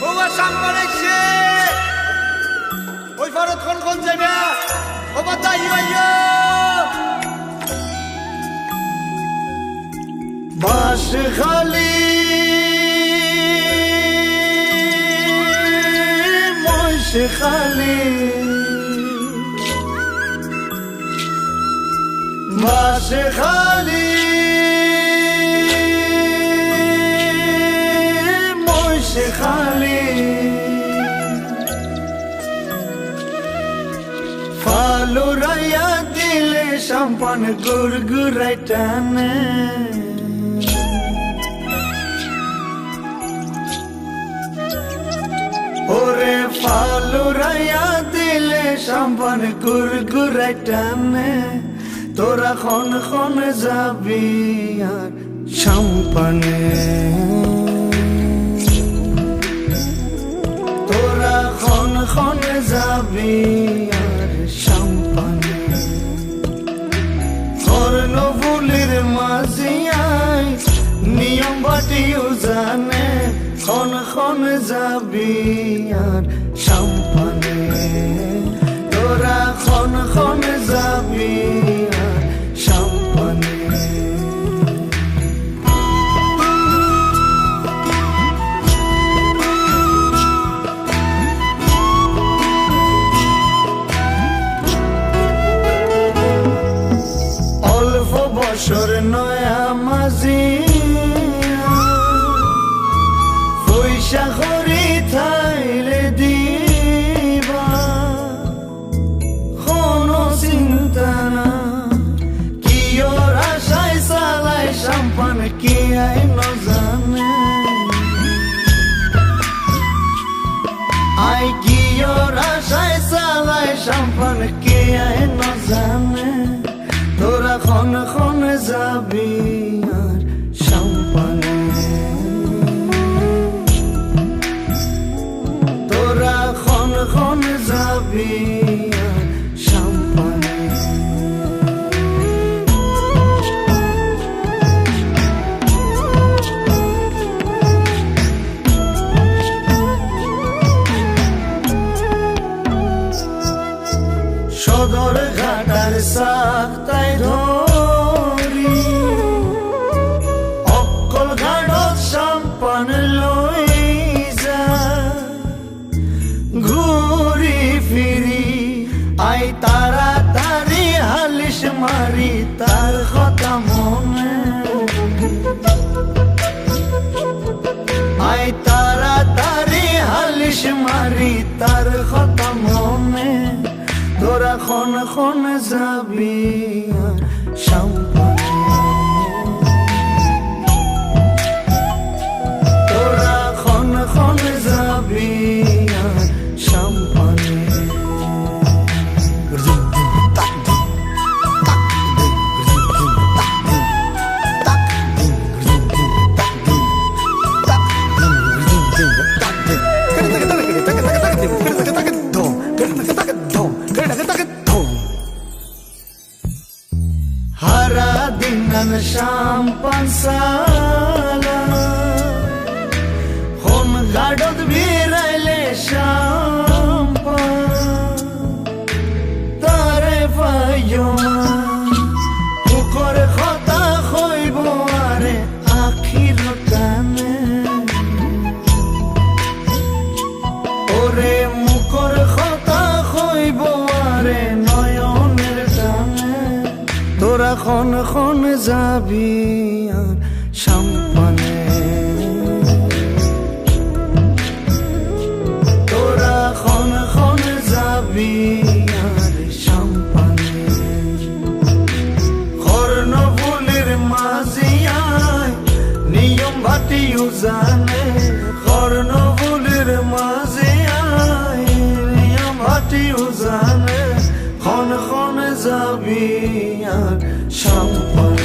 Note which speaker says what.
Speaker 1: Huwa সামনে ওই ফরত কোন কোন যাবে ও বাতাই আইয়ো বাস খালি। মশ খালি। বাস খালি। ফালুরাইয়া দিলে সম্পান গুড়গুড়াই টানে। ওরে ফালুরাইয়া দিলে সম্পান গুড়গুড়াই টানে। তোরা খন খন যাবি আর সম্পানে। তোরা খন খন যাবি কর্ণফুলের নিয়ম বাটিও জানে খন খন যাবি আর সম্পানে। বছর নয়া মাঝি পয়সা থাইলে দিবা। কোনো চিন্তা না। কি ওর আশায় চালায় সাম্পান কি আই জানে আই কি ওর আশায় চালায় সাম্পান কে আই না জানে তোরা খন খন যাবি আর সম্পানে তোরা যাবি সদর ঘাটার সাক্তায় ধরি। অকল ঘাটত সাম্পান লই যা। ঘুরি ফিরি, আই তারা তারি হালিশ মারি তার কথা মনে। আই তারা তারি হালিশ মারি তার কথা তোরা খন খন যাবি শাম পানসালা হন গাডত বিরাইলে শাম তারে পাইও পুকর কথা হইব আরে আখির কানে ওরে তোরা খন খন যাবি আর সম্পানে তোরা খন খন যাবি আর সম্পানে জানে কর্ণফুলের মাঝিয়ায় নিয়ম জানে খন খন যাবি আর সম্পানে